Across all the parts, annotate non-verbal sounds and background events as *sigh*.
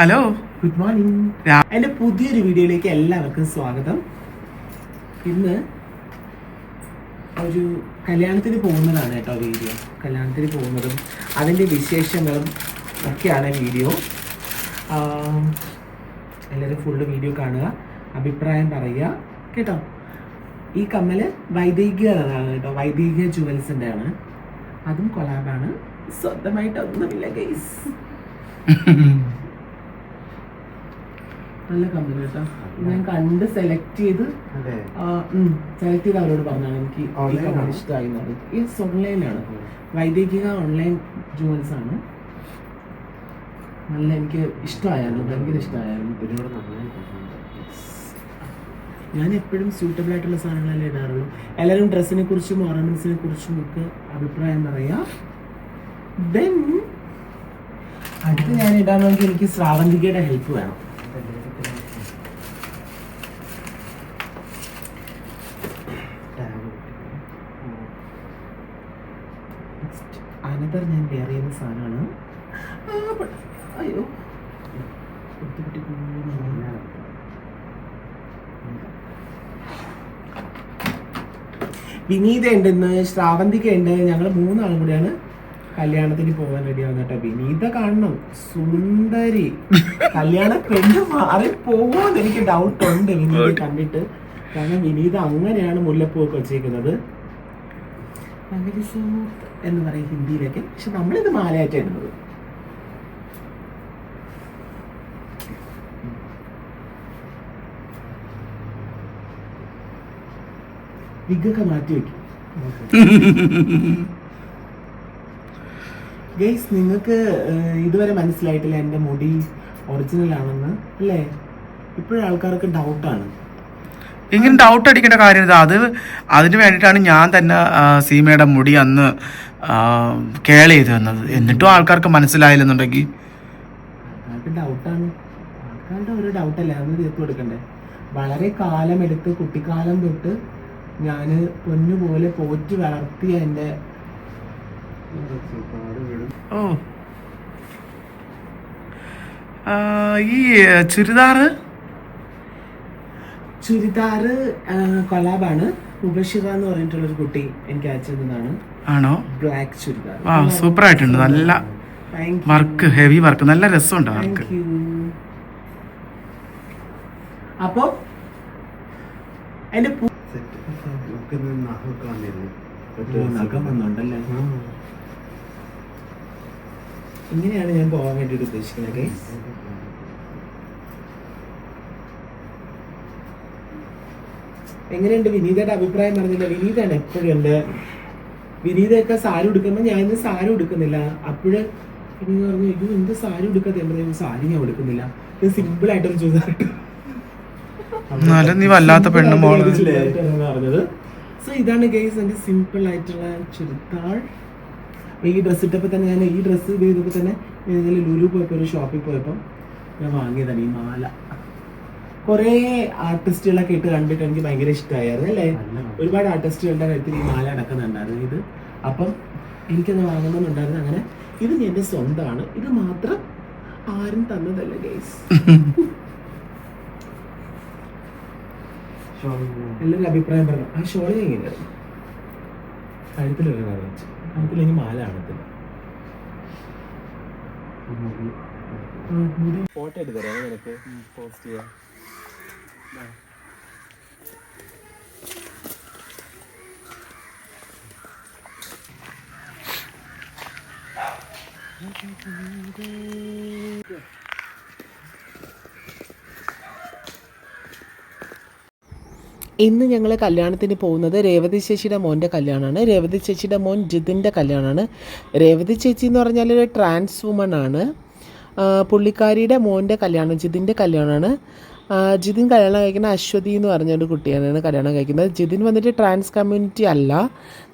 Hello good morning എന്റെ എന്റെ പുതിയൊരു വീഡിയോയിലേക്ക് എല്ലാവർക്കും സ്വാഗതം. ഇന്ന് ഒരു കല്യാണത്തിന് പോകുന്നതാണ് കേട്ടോ വീഡിയോ. കല്യാണത്തിന് പോകുന്നതും അതിന്റെ വിശേഷങ്ങളും ഒക്കെയാണ് വീഡിയോ. എല്ലാവരും ഫുള്ള് വീഡിയോ കാണുക അഭിപ്രായം പറയുക കേട്ടോ. ഈ കമ്മൽ വൈദികതാണ് കേട്ടോ വൈദിക ജുവൽസിന്റെ ആണ്. അതും കൊലാബാണ് സ്വന്തമായിട്ടൊന്നുമില്ല ഗൈസ് *laughs* നല്ല കമ്പനി കേട്ടോ ഞാൻ കണ്ട് സെലക്ട് ചെയ്ത് സെലക്ട് ചെയ്ത് അവരോട് പറഞ്ഞാണ് എനിക്ക് ഈ കമ്പനി? ഇഷ്ടമായി ഇറ്റ്സ് ഓൺലൈനാണ് വൈദ്യകിക ഓൺലൈൻ ജുവൽസ് ആണ്. നല്ല എനിക്ക് ഇഷ്ടമായിരുന്നു. ഭയങ്കര ഇഷ്ടമായിരുന്നു. ഞാൻ എപ്പോഴും സ്യൂട്ടബിൾ ആയിട്ടുള്ള സാധനങ്ങളല്ലേ ഇടാറുള്ളൂ. എല്ലാവരും ഡ്രസ്സിനെ കുറിച്ചും ഓർണമെന്റ്സിനെ കുറിച്ചും ഒക്കെ അഭിപ്രായം പറയാം. ദെൻ അടുത്ത് ഞാൻ ഇടാമെങ്കിൽ എനിക്ക് ശ്രാവന്തികയുടെ ഹെൽപ്പ് വേണം. അനദർ ഞാൻ വെയർ ചെയ്യുന്ന സാധനമാണ്. അയ്യോ. വിനീത ഉണ്ട് ഇന്ന് ശ്രാവന്തിക ഉണ്ട് ഞങ്ങൾ മൂന്നാളും കൂടിയാണ് കല്യാണത്തിന് പോകാൻ റെഡി ആവുന്ന കേട്ടോ. വിനീത കാണണം. സുന്ദരി. കല്യാണ പെണ്ണ് മാറി പോകുമെന്ന് എനിക്ക് ഡൗട്ട് ഉണ്ട്. വിനീത കണ്ടിട്ട്. കാരണം വിനീത അങ്ങനെയാണ് മുല്ലപ്പൂ ഒക്കെ വെച്ചേക്കുന്നത്. സൂത്ത് എന്ന് പറയും ഹിന്ദിയിലൊക്കെ. പക്ഷെ നമ്മളിത് മാലയായിട്ട് ഇടുന്നത്. വിഗൊക്കെ മാറ്റി വെക്കും ഗൈസ് നിങ്ങൾക്ക് ഇതുവരെ മനസ്സിലായിട്ടില്ല എന്റെ മുടി ഒറിജിനൽ ആണെന്ന് അല്ലേ? ഇപ്പോഴും ആൾക്കാർക്ക് ഡൗട്ടാണ് ഇങ്ങനെ ഡൗട്ട് അടിക്കേണ്ട കാര്യമില്ല അത് അതിന് വേണ്ടിയിട്ടാണ് ഞാൻ തന്നെ സീമയുടെ മുടി അന്ന് കേൾ ചെയ്ത് തന്നത്. എന്നിട്ടും ആൾക്കാർക്ക് മനസ്സിലായില്ലെന്നുണ്ടെങ്കിൽ. ഒരു ഡൗട്ടല്ലേ തീർത്തു കൊടുക്കണ്ടേ? വളരെ കാലമെടുത്ത് കുട്ടിക്കാലം തൊട്ട് ഞാൻ പൊന്നുപോലെ പോറ്റി വളർത്തിയ എന്റെ ഓ. ഈ ചുരിദാറ്? ചുരിദാറ് കൊലാബാണ്. ഉപശിത എന്ന് പറഞ്ഞിട്ടുള്ള ഒരു കുട്ടി എനിക്ക് അയച്ചതാണ് ആണോ? ബ്ലാക്ക് ചുരിദാർ. ആ സൂപ്പർ ആയിട്ടുണ്ട് നല്ല വർക്ക് ഹെവി വർക്ക്. നല്ല രസമുണ്ട് വർക്ക്. അപ്പോ അതിന്റെ ഇങ്ങനെയാണ് ഞാൻ പോകാൻ വേണ്ടി ഉദ്ദേശിക്കുന്നത്. എങ്ങനെയുണ്ട് വിനീതയുടെ അഭിപ്രായം പറഞ്ഞില്ല. വിനീതാണ് എപ്പോഴും ഉണ്ട് വിനീതയൊക്കെ സാരി ഉടുക്കുമ്പോൾ ഞാൻ ഇന്ന് സാരി ഉടുക്കുന്നില്ല. അപ്പോഴ് വിനീത പറഞ്ഞു ഇത് എന്ത് സാരി ഉടുക്കാതെ പറഞ്ഞു സാരി ഞാൻ ഉടുക്കുന്നില്ല. ഇത് സിമ്പിൾ ആയിട്ടൊരു എന്നാലും നീ വല്ലാത്ത പെണ്ണു പറഞ്ഞത്. സോ ഇതാണ് ഗെയ്സ് എന്റെ സിമ്പിൾ ആയിട്ടുള്ള ചുരിദാർ. ഈ ഡ്രസ്സ് ഇട്ടപ്പോൾ തന്നെ ഞാൻ ഈ ഡ്രസ്സ് ചെയ്തപ്പോൾ തന്നെ ലുലു പോയപ്പോൾ ഒരു ഷോപ്പിൽ പോയപ്പോൾ ഞാൻ വാങ്ങിയതാണ് ഈ മാല. കുറേ ആർട്ടിസ്റ്റുകളൊക്കെ ഇട്ട് കണ്ടിട്ട് എനിക്ക് ഭയങ്കര ഇഷ്ടമായിരുന്നു അല്ലേ? ഒരുപാട് ആർട്ടിസ്റ്റുകളുടെ കാര്യത്തിൽ ഈ മാല അടക്കുന്നുണ്ടായിരുന്നു ഇത്. അപ്പം എനിക്കത് വാങ്ങണമെന്നുണ്ടായിരുന്നു. അങ്ങനെ ഇത് എന്റെ സ്വന്തമാണ്. ഇത് മാത്രം ആരും തന്നതല്ല ഗൈസ് എല്ലാവരും അഭിപ്രായം പറഞ്ഞു. ആ ഷോളി എങ്ങനെയായിരുന്നു കഴുത്തിൽ ഒരു വെച്ചു. കഴുത്തിലെങ്കിൽ മാല കാണത്തില്ല. ഫോട്ടോ എടുത്തു തരാം നിനക്ക്? പോസ്റ്റ് ചെയ്യാം. ഇന്ന് ഞങ്ങൾ കല്യാണത്തിന് പോകുന്നത് രേവതി ചേച്ചിയുടെ മോന്റെ കല്യാണമാണ്. രേവതി ചേച്ചിയുടെ മോൻ ജിതിന്റെ കല്യാണമാണ്. രേവതി ചേച്ചി എന്ന് പറഞ്ഞാൽ ഒരു ട്രാൻസ് വുമൺ ആണ്. പുള്ളിക്കാരിയുടെ മോന്റെ കല്യാണം ജിതിന്റെ കല്യാണമാണ്. ജിതിൻ കല്യാണം കഴിക്കുന്ന അശ്വതി എന്ന് പറഞ്ഞൊരു കുട്ടിയാണ് കല്യാണം കഴിക്കുന്നത്. ജിതിൻ വന്നിട്ട് ട്രാൻസ് കമ്മ്യൂണിറ്റി അല്ല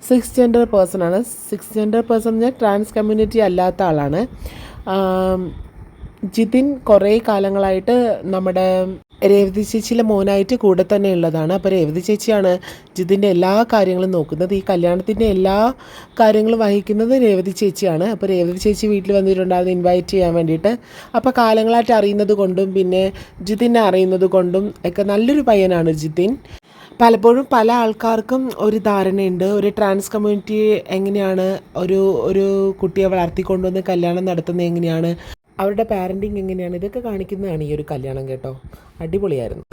സിക്സ് ജെൻഡർ പേഴ്സൺ ആണ്. സിക്സ് ജെൻഡർ പേഴ്സൺ എന്ന് പറഞ്ഞാൽ ട്രാൻസ് കമ്മ്യൂണിറ്റി അല്ലാത്ത ആളാണ്. ജിതിൻ കുറേ കാലങ്ങളായിട്ട് നമ്മുടെ രേവതി ചേച്ചിയിലെ മോനായിട്ട് കൂടെ തന്നെ ഉള്ളതാണ്. അപ്പോൾ രേവതി ചേച്ചിയാണ് ജിതിന്റെ എല്ലാ കാര്യങ്ങളും നോക്കുന്നത്. ഈ കല്യാണത്തിന്റെ എല്ലാ കാര്യങ്ങളും വഹിക്കുന്നത് രേവതി ചേച്ചിയാണ്. അപ്പോൾ രേവതി ചേച്ചി വീട്ടിൽ വന്നിട്ടുണ്ടായിരുന്നു ഇൻവൈറ്റ് ചെയ്യാൻ വേണ്ടിയിട്ട്. അപ്പോൾ കാലങ്ങളായിട്ട് അറിയുന്നത് കൊണ്ടും പിന്നെ ജിതിനെ അറിയുന്നത് കൊണ്ടും ഒക്കെ നല്ലൊരു പയ്യനാണ് ജിതിൻ. പലപ്പോഴും പല ആൾക്കാർക്കും ഒരു ധാരണയുണ്ട്. ഒരു ട്രാൻസ് കമ്മ്യൂണിറ്റി എങ്ങനെയാണ് ഒരു ഒരു കുട്ടിയെ വളർത്തിക്കൊണ്ടുവന്ന് കല്യാണം നടത്തുന്നത് എങ്ങനെയാണ്? അവരുടെ പാരന്റിങ് എങ്ങനെയാണ്? ഇതൊക്കെ കാണിക്കുന്നതാണ് ഈ ഒരു കല്യാണം കേട്ടോ. അടിപൊളിയായിരുന്നു.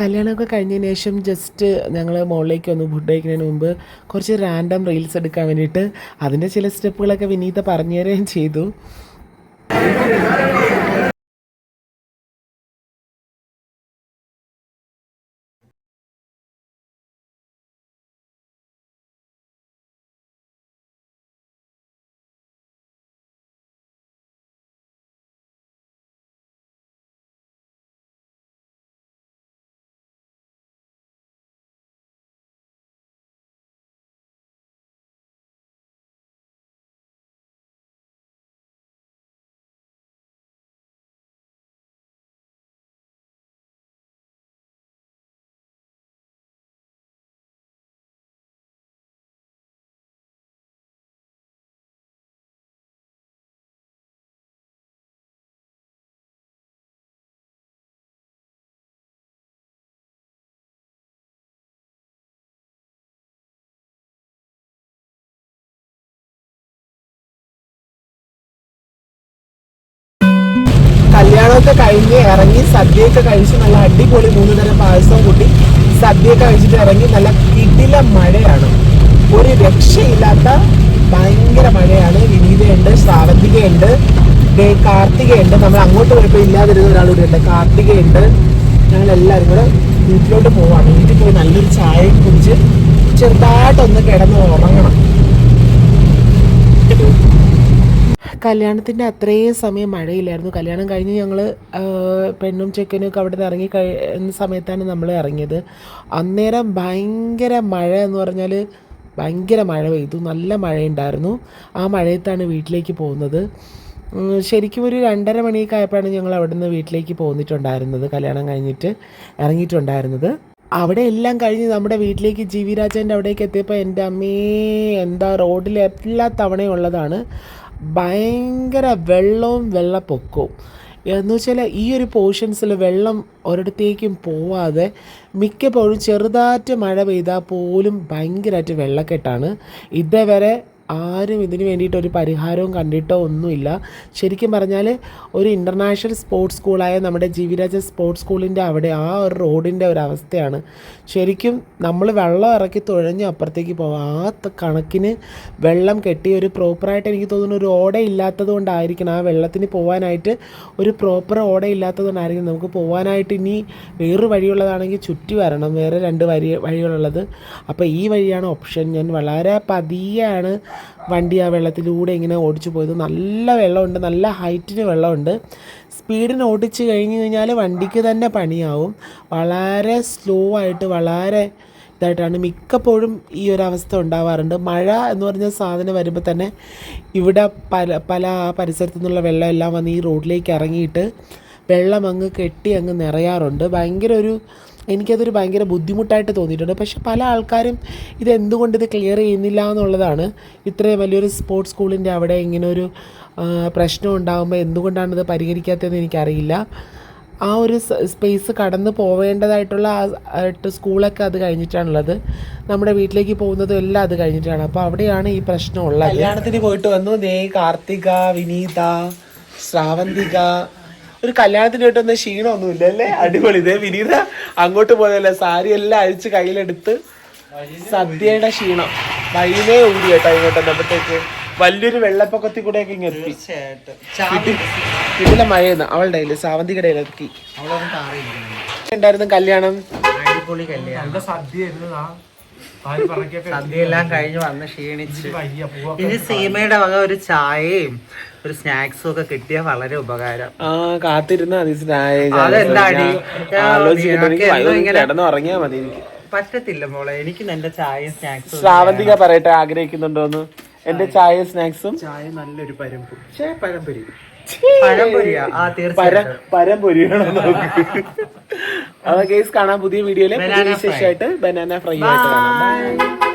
കല്യാണമൊക്കെ കഴിഞ്ഞതിന് ശേഷം ജസ്റ്റ് ഞങ്ങൾ മുകളിലേക്ക് വന്നു ഫുഡ് കഴിക്കുന്നതിന് മുമ്പ് കുറച്ച് റാൻഡം റീൽസ് എടുക്കാൻ വേണ്ടിയിട്ട്. അതിന്റെ ചില സ്റ്റെപ്പുകളൊക്കെ വിനീത പറഞ്ഞു തരുകയും ചെയ്തു. കല്യാണമൊക്കെ കഴിഞ്ഞ് ഇറങ്ങി സദ്യയൊക്കെ കഴിച്ച് നല്ല അടിപൊളി മൂന്ന് തരം പായസം കൂട്ടി സദ്യയൊക്കെ കഴിച്ചിട്ട് ഇറങ്ങി നല്ല കിടില മഴയാണ്. ഒരു രക്ഷയില്ലാത്ത ഭയങ്കര മഴയാണ്. വിനീതയുണ്ട് ശ്രാവന്തികയുണ്ട് കാർത്തികയുണ്ട്. നമ്മൾ അങ്ങോട്ട് പോയപ്പോൾ ഇല്ലാതിരുന്ന ഒരാളൂടെ ഉണ്ട്. കാർത്തികയുണ്ട്. ഞങ്ങൾ എല്ലാവരും കൂടെ വീട്ടിലോട്ട് പോവാണ്. വീട്ടിൽ പോയി നല്ലൊരു ചായ കുടിച്ച് ചെറുതായിട്ടൊന്ന് കിടന്ന് ഉറങ്ങണം. കല്യാണത്തിന്റെ അത്രയും സമയം മഴയില്ലായിരുന്നു. കല്യാണം കഴിഞ്ഞ് ഞങ്ങൾ പെണ്ണും ചെക്കനും ഒക്കെ അവിടെ നിന്ന് ഇറങ്ങി കഴിയുന്ന സമയത്താണ് നമ്മൾ ഇറങ്ങിയത്. അന്നേരം ഭയങ്കര മഴ എന്ന് പറഞ്ഞാൽ ഭയങ്കര മഴ പെയ്തു. നല്ല മഴയുണ്ടായിരുന്നു. ആ മഴയത്താണ് വീട്ടിലേക്ക് പോകുന്നത്. ശരിക്കും ഒരു രണ്ടര മണിയൊക്കെ ആയപ്പോഴാണ് ഞങ്ങൾ അവിടെ നിന്ന് വീട്ടിലേക്ക് പോന്നിട്ടുണ്ടായിരുന്നത്. കല്യാണം കഴിഞ്ഞിട്ട് ഇറങ്ങിയിട്ടുണ്ടായിരുന്നത്. അവിടെ എല്ലാം കഴിഞ്ഞ് നമ്മുടെ വീട്ടിലേക്ക് ജി വി രാജന്റെ അവിടേക്ക് എത്തിയപ്പോൾ എന്റെ അമ്മേ എന്താ റോഡിൽ എല്ലാ തവണയും ഉള്ളതാണ്. ഭയങ്കര വെള്ളവും വെള്ളപ്പൊക്കവും. എന്ന് വെച്ചാൽ ഈ ഒരു പോർഷൻസിൽ വെള്ളം ഒരിടത്തേക്കും പോവാതെ മിക്കപ്പോഴും ചെറുതായിട്ട് മഴ പെയ്താൽ പോലും ഭയങ്കരമായിട്ട് വെള്ളക്കെട്ടാണ്. ഇതേവരെ ആരും ഇതിന് വേണ്ടിയിട്ട് ഒരു പരിഹാരവും കണ്ടിട്ടോ ഒന്നുമില്ല. ശരിക്കും പറഞ്ഞാൽ ഒരു ഇന്റർനാഷണൽ സ്പോർട്സ് സ്കൂളായ നമ്മുടെ ജീവിരാജ സ്പോർട്സ് സ്കൂളിന്റെ അവിടെ ആ ഒരു റോഡിന്റെ ഒരു അവസ്ഥയാണ്. ശരിക്കും നമ്മൾ വെള്ളം ഇറക്കി തുഴഞ്ഞ് അപ്പുറത്തേക്ക് പോകാം ആ കണക്കിന് വെള്ളം കെട്ടി ഒരു പ്രോപ്പറായിട്ട് എനിക്ക് തോന്നുന്നു ഒരു ഓട ഇല്ലാത്തത് കൊണ്ടായിരിക്കണം ആ വെള്ളത്തിന് പോകാനായിട്ട് ഒരു പ്രോപ്പർ ഓട ഇല്ലാത്തത് കൊണ്ടായിരിക്കും നമുക്ക് പോകാനായിട്ട് ഇനി വേറൊരു വഴിയുള്ളതാണെങ്കിൽ ചുറ്റി വരണം. വേറെ രണ്ട് വഴി വഴികളുള്ളത്. അപ്പോൾ ഈ വഴിയാണ് ഓപ്ഷൻ ഞാൻ വളരെ പതിയെയാണ് വണ്ടി ആ വെള്ളത്തിലൂടെ ഇങ്ങനെ ഓടിച്ചു പോയത്. നല്ല വെള്ളമുണ്ട് നല്ല ഹൈറ്റിന് വെള്ളമുണ്ട്. സ്പീഡിന് ഓടിച്ച് കഴിഞ്ഞ് കഴിഞ്ഞാൽ വണ്ടിക്ക് തന്നെ പണിയാവും. വളരെ സ്ലോ ആയിട്ട് വളരെ ഇതായിട്ടാണ് മിക്കപ്പോഴും ഈ ഒരു അവസ്ഥ ഉണ്ടാവാറുണ്ട്. മഴ എന്ന് പറഞ്ഞ സാധനം വരുമ്പോൾ തന്നെ ഇവിടെ പല പല പരിസരത്തു നിന്നുള്ള വെള്ളമെല്ലാം വന്ന് ഈ റോഡിലേക്ക് ഇറങ്ങിയിട്ട് വെള്ളം അങ്ങ് കെട്ടി അങ്ങ് നിറയാറുണ്ട്. ഭയങ്കര ഒരു എനിക്കതൊരു ഭയങ്കര ബുദ്ധിമുട്ടായിട്ട് തോന്നിയിട്ടുണ്ട്. പക്ഷെ പല ആൾക്കാരും ഇത് എന്തുകൊണ്ട് ഇത് ക്ലിയർ ചെയ്യുന്നില്ല എന്നുള്ളതാണ് ഇത്രയും വലിയൊരു സ്പോർട്സ് സ്കൂളിന്റെ അവിടെ ഇങ്ങനെ ഒരു പ്രശ്നം ഉണ്ടാകുമ്പോൾ എന്തുകൊണ്ടാണ് ഇത് പരിഹരിക്കാത്തതെന്ന് എനിക്കറിയില്ല. ആ ഒരു സ്പേസ് കടന്ന് പോവേണ്ടതായിട്ടുള്ള ആ- സ്കൂളൊക്കെ അത് കഴിഞ്ഞിട്ടാണുള്ളത്. നമ്മുടെ വീട്ടിലേക്ക് പോകുന്നതും എല്ലാം അത് കഴിഞ്ഞിട്ടാണ്. അപ്പോൾ അവിടെയാണ് ഈ പ്രശ്നം ഉള്ളത്. കല്യാണത്തിന് പോയിട്ട് വന്നു. ദേ കാർത്തിക വിനീത ശ്രാവന്തിക ഒരു കല്യാണത്തിന് കിട്ടുന്ന വന്ന ക്ഷീണമൊന്നുമില്ല അല്ലേ? അടിപൊളി. ഇതേ വിനീത അങ്ങോട്ട് പോയല്ലേ സാരി എല്ലാം അഴിച്ച് കയ്യിലെടുത്ത് സദ്യയുടെ ക്ഷീണം. വൈകുന്നേ ഊരി കേട്ടോ ഇങ്ങോട്ട് വന്നപ്പോഴത്തേക്ക്. വലിയൊരു വെള്ളപ്പൊക്കത്തിൽ കൂടെ ഒക്കെ ഇങ്ങനെ ഇതിലെ മഴയെന്ന് അവളുടെ കയ്യിൽ കടയിൽ എത്തി. ഉണ്ടായിരുന്നു കല്യാണം? അടിപൊളി കല്യാണം. നല്ല സദ്യയായിരുന്നു സദ്യയെല്ലാം കഴിഞ്ഞ് വന്ന് ക്ഷീണിച്ച്. ഇനി സീമയുടെ വക ഒരു ചായയും ഒരു സ്നാക്സും ഒക്കെ കിട്ടിയ വളരെ ഉപകാരം. ആ കാത്തിരുന്ന പറ്റത്തില്ല മോളെ എനിക്ക് നല്ല ചായ സ്നാക്സും ശ്രാവന്തിക പറയട്ടെ ആഗ്രഹിക്കുന്നുണ്ടോന്ന്? എന്റെ ചായ സ്നാക്സും? ചായ നല്ലൊരു പരമ്പരി പഴംപൊരി. കേസ് *laughs* കാണാൻ പുതിയ വീഡിയോയിലെ. വിശേഷമായിട്ട് ബനാന ഫ്രൈ ആയിട്ട്.